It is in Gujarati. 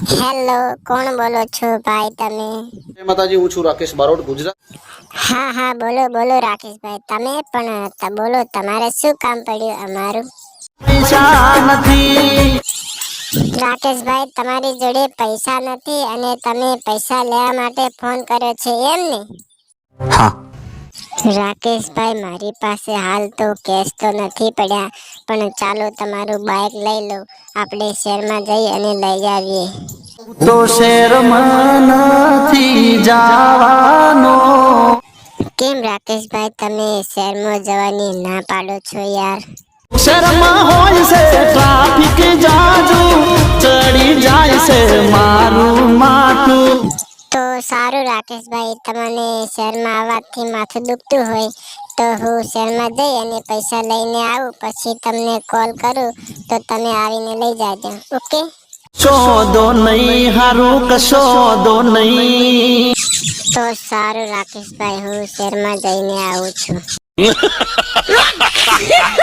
હેલો કોણ બોલો છો ભાઈ તમે? જય માતાજી હું છું રાકેશ બારોટ ગુજરાત. હા હા બોલો બોલો રાકેશભાઈ તમે પણ બોલો તમારે શું કામ પડ્યું અમારું? રાકેશભાઈ તમારી જોડે પૈસા નથી અને તમે પૈસા લેવા માટે ફોન કર્યો છે એમ ને? હા. રાકેશભાઈ મારી પાસે હાલ તો કેશ તો નથી પડ્યા પણ ચાલો તમારું બાઇક લઈ લો આપણે શહેરમાં જઈ અને લઈ આવીએ. તો શેરમાં નથી જવાનો. કેમ રાકેશભાઈ તમે શહેરમાં જવાની ના પાડો છો યાર? શેરમાં હોય છે ટ્રાફિક જાજુ ચડી જાય છે મારું માથું. તો સારું રાકેશભાઈ તમને શહેરમાં આવવાથી માથું દુખતું હોય તો હું શહેરમાં જઈ અને પૈસા લઈને આવું પછી તમને કોલ કરું તો તમે આવીને લઈ જાજો ઓકે? શોધો નહીં હારું કશોધો નહીં. તો સારું રાકેશભાઈ હું શહેરમાં જઈને આવું છું.